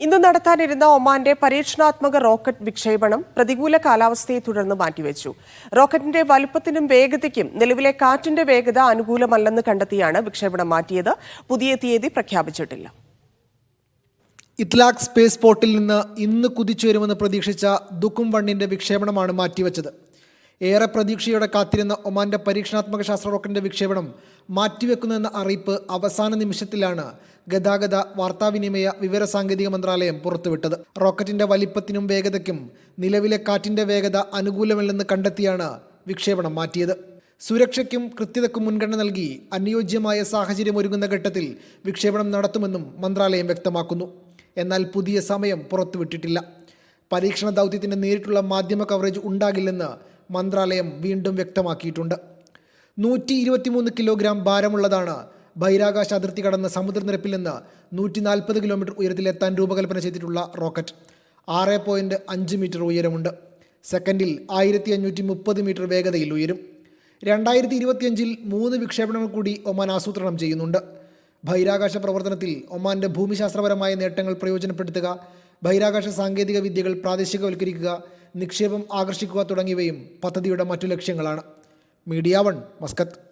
ഇന്ന് നടത്താനിരുന്ന ഒമാന്റെ പരീക്ഷണാത്മക റോക്കറ്റ് വിക്ഷേപണം പ്രതികൂല കാലാവസ്ഥയെ തുടർന്ന് മാറ്റിവെച്ചു. റോക്കറ്റിന്റെ വലുപ്പത്തിനും വേഗതയ്ക്കും നിലവിലെ കാറ്റിന്റെ വേഗത അനുകൂലമല്ലെന്ന് കണ്ടെത്തിയാണ് വിക്ഷേപണം മാറ്റിയത്. പുതിയ തീയതി പ്രഖ്യാപിച്ചിട്ടില്ല. ഇത്ലാഖ് സ്പേസ് പോർട്ടിൽ നിന്ന് ഇന്ന് കുതിച്ചുവരുമെന്ന് പ്രതീക്ഷിച്ച ദുക്കും വണ്ണിന്റെ വിക്ഷേപണമാണ് മാറ്റിവെച്ചത്. ഏറെ പ്രതീക്ഷയോടെ കാത്തിരുന്ന ഒമാന്റെ പരീക്ഷണാത്മക ശാസ്ത്ര റോക്കറ്റിന്റെ വിക്ഷേപണം മാറ്റിവെക്കുന്നുവെന്ന അറിയിപ്പ് അവസാന നിമിഷത്തിലാണ് ഗതാഗത വാർത്താവിനിമയ വിവരസാങ്കേതിക മന്ത്രാലയം പുറത്തുവിട്ടത്. റോക്കറ്റിന്റെ വലിപ്പത്തിനും വേഗതയ്ക്കും നിലവിലെ കാറ്റിന്റെ വേഗത അനുകൂലമല്ലെന്ന് കണ്ടെത്തിയാണ് വിക്ഷേപണം മാറ്റിയത്. സുരക്ഷയ്ക്കും കൃത്യതയ്ക്കും മുൻഗണന നൽകി അനുയോജ്യമായ സാഹചര്യം ഒരുങ്ങുന്ന ഘട്ടത്തിൽ വിക്ഷേപണം നടത്തുമെന്നും മന്ത്രാലയം വ്യക്തമാക്കുന്നു. എന്നാൽ പുതിയ സമയം പുറത്തുവിട്ടിട്ടില്ല. പരീക്ഷണ ദൗത്യത്തിന്റെ നേരിട്ടുള്ള മാധ്യമ കവറേജ് ഉണ്ടാകില്ലെന്ന് മന്ത്രാലയം വീണ്ടും വ്യക്തമാക്കിയിട്ടുണ്ട്. നൂറ്റി ഇരുപത്തിമൂന്ന് കിലോഗ്രാം ഭാരമുള്ളതാണ് ബഹിരാകാശ അതിർത്തി കടന്ന സമുദ്രനിരപ്പിൽ നിന്ന് നൂറ്റി നാൽപ്പത് കിലോമീറ്റർ ഉയരത്തിലെത്താൻ രൂപകൽപ്പന ചെയ്തിട്ടുള്ള റോക്കറ്റ്. ആറ് പോയിന്റ് അഞ്ച് മീറ്റർ ഉയരമുണ്ട്. സെക്കൻഡിൽ ആയിരത്തി അഞ്ഞൂറ്റി മുപ്പത് മീറ്റർ വേഗതയിൽ ഉയരും. രണ്ടായിരത്തി ഇരുപത്തിയഞ്ചിൽ മൂന്ന് വിക്ഷേപണങ്ങൾ കൂടി ഒമാൻ ആസൂത്രണം ചെയ്യുന്നുണ്ട്. ബഹിരാകാശ പ്രവർത്തനത്തിൽ ഒമാന്റെ ഭൂമിശാസ്ത്രപരമായ നേട്ടങ്ങൾ പ്രയോജനപ്പെടുത്തുക ബഹിരാകാശ സാങ്കേതിക വിദ്യകൾ പ്രാദേശികവൽക്കരിക്കുക നിക്ഷേപം ആകർഷിക്കുക തുടങ്ങിയവയും പദ്ധതിയുടെ മറ്റു ലക്ഷ്യങ്ങളാണ്. Media one Muscat.